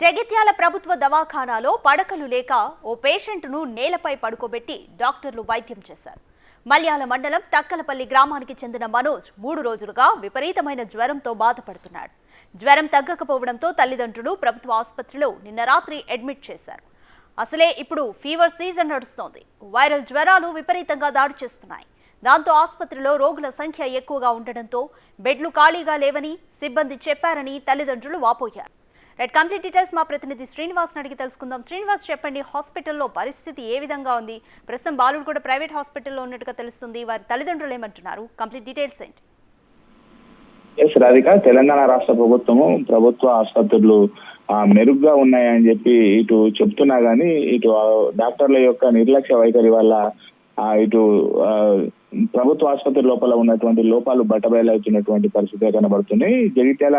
జగిత్యాల ప్రభుత్వ దవాఖానాలో పడకలు లేక ఓ పేషెంట్ను నేలపై పడుకోబెట్టి డాక్టర్లు వైద్యం చేశారు. మల్యాల మండలం తక్కలపల్లి గ్రామానికి చెందిన మనోజ్ మూడు రోజులుగా విపరీతమైన జ్వరంతో బాధపడుతున్నాడు. జ్వరం తగ్గకపోవడంతో తల్లిదండ్రులు ప్రభుత్వ ఆసుపత్రిలో నిన్న రాత్రి అడ్మిట్ చేశారు. అసలే ఇప్పుడు ఫీవర్ సీజన్ నడుస్తోంది. వైరల్ జ్వరాలు విపరీతంగా దాడి చేస్తున్నాయి. దాంతో ఆసుపత్రిలో రోగుల సంఖ్య ఎక్కువగా ఉండడంతో బెడ్లు ఖాళీగా లేవని సిబ్బంది చెప్పారని తల్లిదండ్రులు వాపోయారు. రైట్ కంప్లీట్ డీటెయిల్స్ మా ప్రతినిధి శ్రీనివాస్ అడిగి తెలుసుకుందాం. శ్రీనివాస్ చెప్పండి హాస్పిటల్లో పరిస్థితి ఏ విధంగా ఉంది? ప్రస్తుతం బాలుడు కూడా ప్రైవేట్ హాస్పిటల్లో ఉన్నట్టుగా తెలుస్తుంది. వారి తల్లిదండ్రులు ఏమంటున్నారు? కంప్లీట్ డీటెయిల్స్ ఏంటి? ఎస్ రాధిక తెలంగాణ రాష్ట్ర ప్రభుత్వము ప్రభుత్వ ఆసుపత్రులు మెరుగ్గా ఉన్నాయని చెప్పి ఇటు చెప్తున్నా గానీ ఇటు డాక్టర్ల యొక్క నిర్లక్ష్య వైఖరి వల్ల ఇటు ప్రభుత్వ ఆసుపత్రి లోపల ఉన్నటువంటి లోపాలు బట్టబయలవుతున్నటువంటి పరిస్థితి కనబడుతున్నాయి జగిత్యాల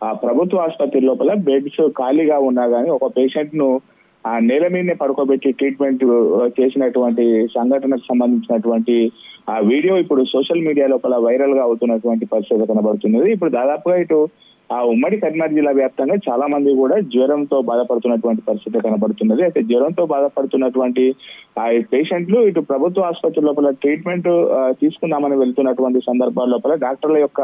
ఆ ప్రభుత్వ ఆసుపత్రి లోపల బెడ్స్ ఖాళీగా ఉన్నా గానీ ఒక పేషెంట్ను ఆ నేల మీదనే పడుకోబెట్టి ట్రీట్మెంట్ చేసినటువంటి సంఘటనకు సంబంధించినటువంటి ఆ వీడియో ఇప్పుడు సోషల్ మీడియా లోపల వైరల్గా అవుతున్నటువంటి పరిస్థితి కనబడుతున్నది. ఇప్పుడు దాదాపుగా ఇటు ఆ ఉమ్మడి కరీంనగర్ జిల్లా వ్యాప్తంగా చాలా మంది కూడా జ్వరంతో బాధపడుతున్నటువంటి పరిస్థితి కనబడుతున్నది. అయితే జ్వరంతో బాధపడుతున్నటువంటి ఆ పేషెంట్లు ఇటు ప్రభుత్వ ఆసుపత్రి లోపల ట్రీట్మెంట్ తీసుకుందామని వెళ్తున్నటువంటి సందర్భాల లోపల డాక్టర్ల యొక్క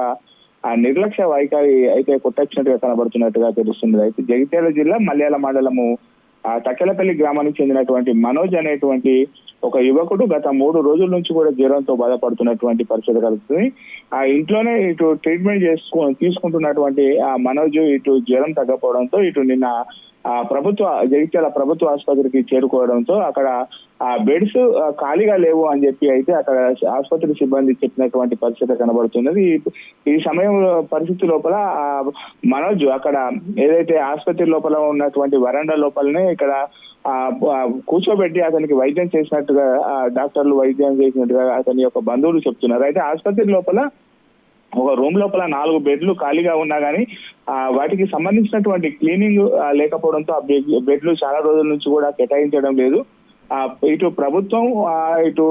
ఆ నిర్లక్ష్య వైఖరి అయితే కొట్టొచ్చినట్టుగా కనబడుతున్నట్టుగా తెలుస్తుంది. అయితే జగిత్యాల జిల్లా మలయాళ మండలము ఆ తకెలపల్లి గ్రామానికి చెందినటువంటి మనోజ్ అనేటువంటి ఒక యువకుడు గత మూడు రోజుల నుంచి కూడా జ్వరంతో బాధపడుతున్నటువంటి పరిస్థితి కలుగుతుంది. ఆ ఇంట్లోనే ఇటు ట్రీట్మెంట్ చేసుకు తీసుకుంటున్నటువంటి ఆ మనోజ్ ఇటు జ్వరం తగ్గపోవడంతో ఇటు నిన్న ఆ ప్రభుత్వ జగిత్యాల ప్రభుత్వ ఆసుపత్రికి చేరుకోవడంతో అక్కడ ఆ బెడ్స్ ఖాళీగా లేవు అని చెప్పి అయితే అక్కడ ఆసుపత్రి సిబ్బంది చెప్పినటువంటి పరిస్థితి కనబడుతున్నది. ఈ- సమయం పరిస్థితి లోపల ఆ మనోజ్ అక్కడ ఏదైతే ఆసుపత్రి లోపల ఉన్నటువంటి వరండా లోపలనే ఇక్కడ కూర్చోబెట్టి అతనికి వైద్యం చేసినట్టుగా డాక్టర్లు వైద్యం చేసినట్టుగా అతని యొక్క బంధువులు చెప్తున్నారు. అయితే ఆసుపత్రి లోపల ఒక రూమ్ లోపల నాలుగు బెడ్లు ఖాళీగా ఉన్నా కానీ వాటికి సంబంధించినటువంటి క్లీనింగ్ లేకపోవడంతో ఆ బెడ్ బెడ్లు చాలా రోజుల నుంచి కూడా కేటాయించడం లేదు. ఇటు ప్రభుత్వం ఇటు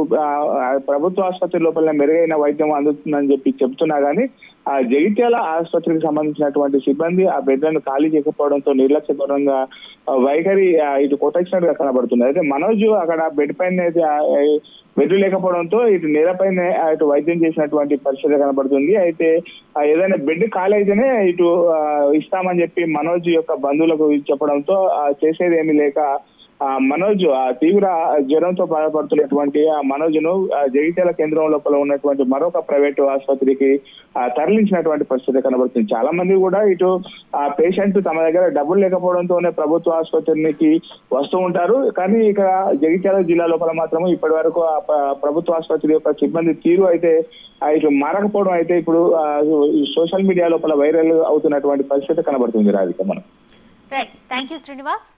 ప్రభుత్వ ఆసుపత్రి లోపల మెరుగైన వైద్యం అందుతుందని చెప్పి చెప్తున్నా గానీ ఆ జగిత్యాల ఆసుపత్రికి సంబంధించినటువంటి సిబ్బంది ఆ బెడ్లను ఖాళీ చేయకపోవడంతో నిర్లక్ష్యపరంగా వైఖరి ఇటు కొట్టచ్చినట్టుగా కనబడుతుంది. అయితే మనోజ్ అక్కడ బెడ్ పైన అయితే, బెడ్ లేకపోవడంతో ఇటు నేలపైన ఇటు వైద్యం చేసినటువంటి పరిస్థితి కనబడుతుంది. అయితే ఏదైనా బెడ్ ఖాళీ అయితేనే ఇటు ఇస్తామని చెప్పి మనోజ్ యొక్క బంధువులకు చెప్పడంతో చేసేది ఏమీ లేక ఆ మనోజ్ ఆ తీవ్ర జ్వరంతో బాధపడుతున్నటువంటి ఆ మనోజ్ను జగిత్యాల కేంద్రం లోపల ఉన్నటువంటి మరొక ప్రైవేటు ఆసుపత్రికి తరలించినటువంటి పరిస్థితి కనబడుతుంది. చాలా మంది కూడా ఇటు ఆ పేషెంట్ తమ దగ్గర డబ్బులు లేకపోవడంతోనే ప్రభుత్వ ఆసుపత్రికి వస్తూ ఉంటారు. కానీ ఇక్కడ జగిత్యాల జిల్లా లోపల మాత్రం ఇప్పటి వరకు ఆ ప్రభుత్వ ఆసుపత్రి యొక్క సిబ్బంది తీరు అయితే ఇటు మారకపోవడం అయితే ఇప్పుడు సోషల్ మీడియా లోపల వైరల్ అవుతున్నటువంటి పరిస్థితి కనబడుతుంది రాధిక మనం రైట్ థ్యాంక్ యూ శ్రీనివాస్